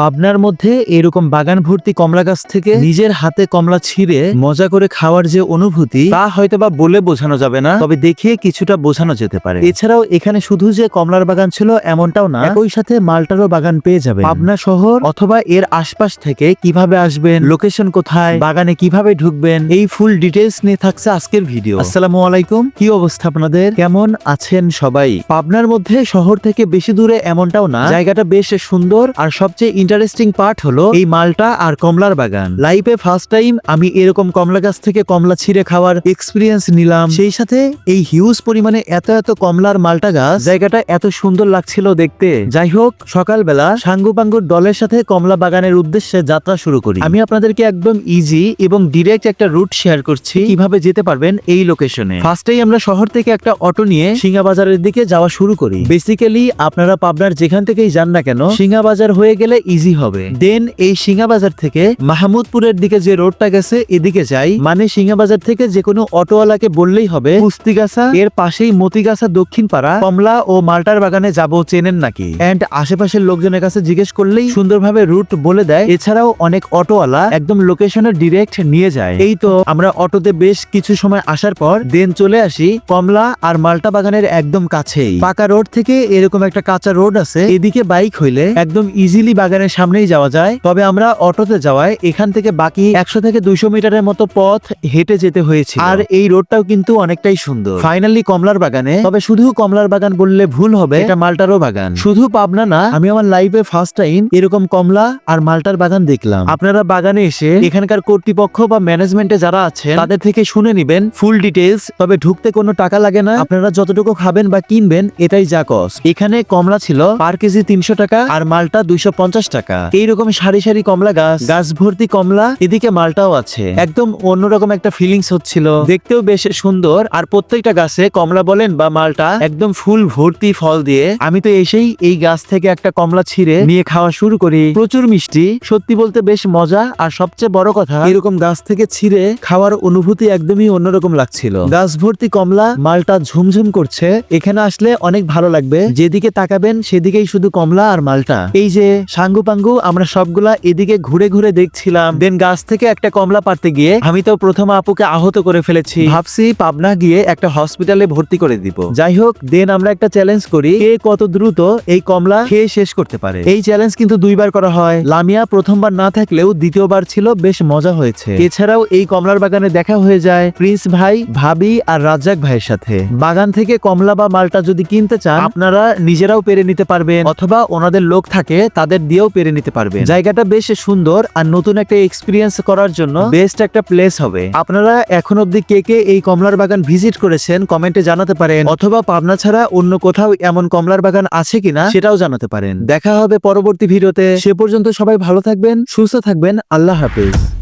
পাবনার মধ্যে এরকম বাগান ভর্তি কমলা গাছ থেকে নিজের হাতে কমলা ছিঁড়ে মজা করে খাওয়ার যে অনুভূতি, তা হয়তো বা বলে বোঝানো যাবে না, তবে দেখে কিছুটা বোঝানো যেতে পারে। এছাড়াও এখানে শুধু যে কমলার বাগান ছিল এমনটাও না, একই সাথে মালটারও বাগান পেয়ে যাবে পাবনা শহর অথবা এর আশপাশ থেকে কীভাবে আসবেন, লোকেশন কোথায়, বাগানে কীভাবে ঢুকবেন, এই ফুল ডিটেলস নিয়ে থাকছে আজকের ভিডিও। আসসালামু আলাইকুম, কি অবস্থা আপনাদের? কেমন আছেন সবাই? পাবনার মধ্যে শহর থেকে বেশি দূরে এমনটাও না, জায়গাটা বেশ সুন্দর আর সবচেয়ে ইন্টারেস্টিং পার্ট হলো এই মালটা আর কমলার বাগান। লাইফে ফার্স্ট টাইম আমি এরকম কমলা গাছ থেকে কমলা ছিঁড়ে খাওয়ার এক্সপিরিয়েন্স নিলাম। সেই সাথে এই হিউজ পরিমাণে এত এত কমলার মালটা গাছ, জায়গাটা এত সুন্দর লাগছিল দেখতে। যাই হোক, সকালবেলা সাঙ্গু পাঙ্গুর দলের সাথে কমলা বাগানের উদ্দেশ্যে যাত্রা শুরু করি। আমি আপনাদেরকে একদম ইজি এবং ডিরেক্ট একটা রুট শেয়ার করছি কীভাবে যেতে পারবেন এই লোকেশনে ফার্স্টেই আমরা শহর থেকে একটা অটো নিয়ে সিঙ্গা বাজারের দিকে যাওয়া শুরু করি। বেসিক্যালি আপনারা পাবনার যেখান থেকেই যান না কেন সিঙ্গা বাজার হয়ে গেলে ইজি হবে। দেন এই সিঙ্গা বাজার থেকে মাহমুদপুরের দিকে যে রোডটা গেছে, এদিকে যাই। মানে সিঙ্গা বাজার থেকে যে কোনো অটোওয়ালাকে বললেই হবে, কুস্তিগাছা, এর পাশেই মতিগাছা দক্ষিণ পাড়া কমলা ও মাল্টার বাগানে যাব, চেনেন নাকি? এন্ড আশেপাশের লোকজনের কাছে জিজ্ঞেস করলেই সুন্দরভাবে রুট বলে দেয়। এছাড়াও অনেক অটোওয়ালা একদম লোকেশনের ডিরেক্ট নিয়ে যায়। এই তো আমরা অটোতে বেশ কিছু সময় আসার পর দেন চলে আসি কমলা আর মাল্টা বাগানের একদম কাছেই। পাকা রোড থেকে এরকম একটা কাঁচা রোড আছে। এদিকে বাইক হইলে একদম ইজিলি বাগানের সামনেই যাওয়া যায়। তবে আমরা অটোতে যাওয়ায় এখান থেকে বাকি একশো থেকে দুইশো মিটারের মতো পথ হেঁটে যেতে হয়েছে আর এই রোডটাও কিন্তু অনেকটাই সুন্দর। ফাইনালি কমলার বাগানে। তবে শুধু কমলার বাগান বললে ভুল হবে, এটা মালটারও বাগান। শুধু পাবনা না, আমি আমার লাইফে ফার্স্ট টাইম এরকম কমলা আর মালটার বাগান দেখলাম। আপনারা বাগানে এসে এখানকার কর্তৃপক্ষ বা ম্যানেজমেন্টে যারা আছেন, তাদের থেকে শুনে নিবেন ফুল ডিটেলস তবে ঢুকতে কোনো টাকা লাগে না। আপনারা যতটুকু খাবেন বা কিনবেন, এটাই যা কস এখানে কমলা ছিল পার কেজি তিনশো টাকা আর মালটা দুইশো পঞ্চাশ টাকা। এইরকম সারি সারি কমলা গাছ। গাছ ভর্তি কমলা এদিকে মালটাও আছে। একদম অন্যরকম একটা ফিলিংস হচ্ছিল। দেখতেও বেশ সুন্দর। আর প্রত্যেকটা গাছে কমলা বলেন বা মালটা একদম ফুল ভর্তি ফল দিয়ে। আমি তো এসেই এই গাছ থেকে একটা কমলা ছিঁড়ে নিয়ে খাওয়া শুরু করি। প্রচুর মিষ্টি সত্যি বলতে বেশ মজা। আর সবচেয়ে বড় কথা এরকম গাছ থেকে ছিঁড়ে খাওয়ার অনুভূতি একদমই অন্যরকম লাগছিল। গাছ ভর্তি কমলা মালটা ঝুমঝুম করছে। এখানে আসলে অনেক ভালো লাগবে। যেদিকে তাকাবেন সেদিকেই শুধু কমলা আর মালটা। এই যে সাঙ্গু পাঙ্গু পাঙ্গু আমরা সবগুলা এদিকে ঘুরে ঘুরে দেখছিলাম। দেন গাছ থেকে একটা কমলা পারতে গিয়ে আমি তো প্রথম আপুকে আহত করে ফেলেছি। ভাবছি পাবনা গিয়ে একটা হসপিটালে ভর্তি করে দিব। যাই হোক দেন আমরা একটা চ্যালেঞ্জ করি, কে কত দ্রুত এই কমলা খেয়ে শেষ করতে পারে। এই চ্যালেঞ্জ কিন্তু দুইবার করা হয়। লামিয়া প্রথমবার না থাকলেও দ্বিতীয়বার ছিল, বেশ মজা হয়েছে। এছাড়াও এই কমলার বাগানে দেখা হয়ে যায় প্রিন্স ভাই, ভাবি আর রাজ্জাক ভাইয়ের সাথে। বাগান থেকে কমলা বা মালটা যদি কিনতে চান, আপনারা নিজেরাও পেরে নিতে পারবেন। অথবা ওনাদের লোক থাকে, তাদের দিয়েও পেরে নিতে পারবেন। জায়গাটা বেশ সুন্দর আর নতুন একটা এক্সপিরিয়েন্স করার জন্য বেস্ট একটা প্লেস হবে। আপনারা এখন অব্দি কে কে এই কমলার বাগান ভিজিট করেছেন কমেন্টে জানাতে পারেন, অথবা পাবনা ছাড়া অন্য কোথাও এমন কমলার বাগান আছে কিনা সেটাও জানাতে পারেন। দেখা হবে পরবর্তী ভিডিওতে সে পর্যন্ত সবাই ভালো থাকবেন, সুস্থ থাকবেন, আল্লাহ হাফেজ।